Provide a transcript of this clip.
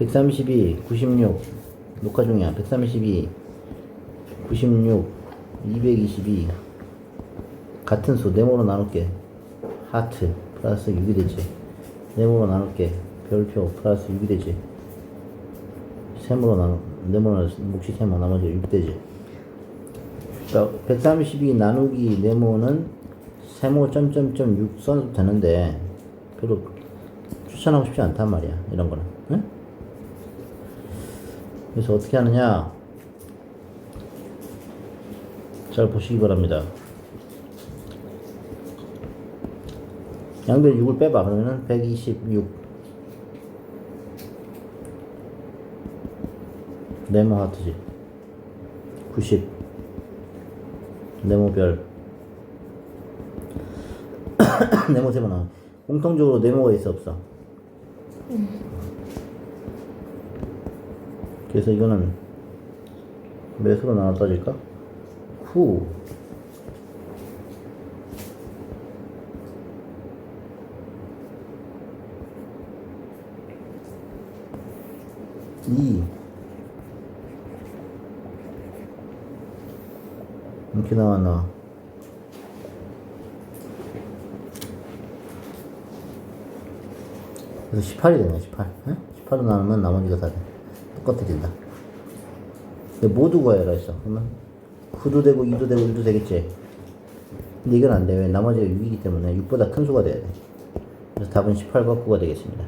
132, 96 녹화 중이야. 132, 96, 222 같은 수 네모로 나눌게. 하트 플러스 6이 되지. 네모로 나눌게. 별표 플러스 6이 되지. 세모로 나누 네모로 몫이 세모 나머지 6 되지. 그러니까 132 나누기 네모는 세모 점점점 6 써도 되는데 별로 추천하고 싶지 않단 말이야. 이런 거는. 응? 그래서 어떻게 하느냐? 잘 보시기 바랍니다. 양변 6을 빼봐. 그러면은 126. 네모 하트지. 90. 네모별. 네모 세모 나. 공통적으로 네모가 있어 없어? 그래서 이거는 몇으로 나눠 따질까? 후. 이. 이렇게 나왔나? 그래서 18이 되네, 18. 응? 18로 나누면 나머지가 다 돼. 똑같아진다. 근데 모두 구하여라 했어. 그러면 9도 되고 2도 되고 1도 되겠지. 근데 이건 안 돼. 왜? 나머지가 6이기 때문에 6보다 큰 수가 돼야 돼. 그래서 답은 18과 9가 되겠습니다.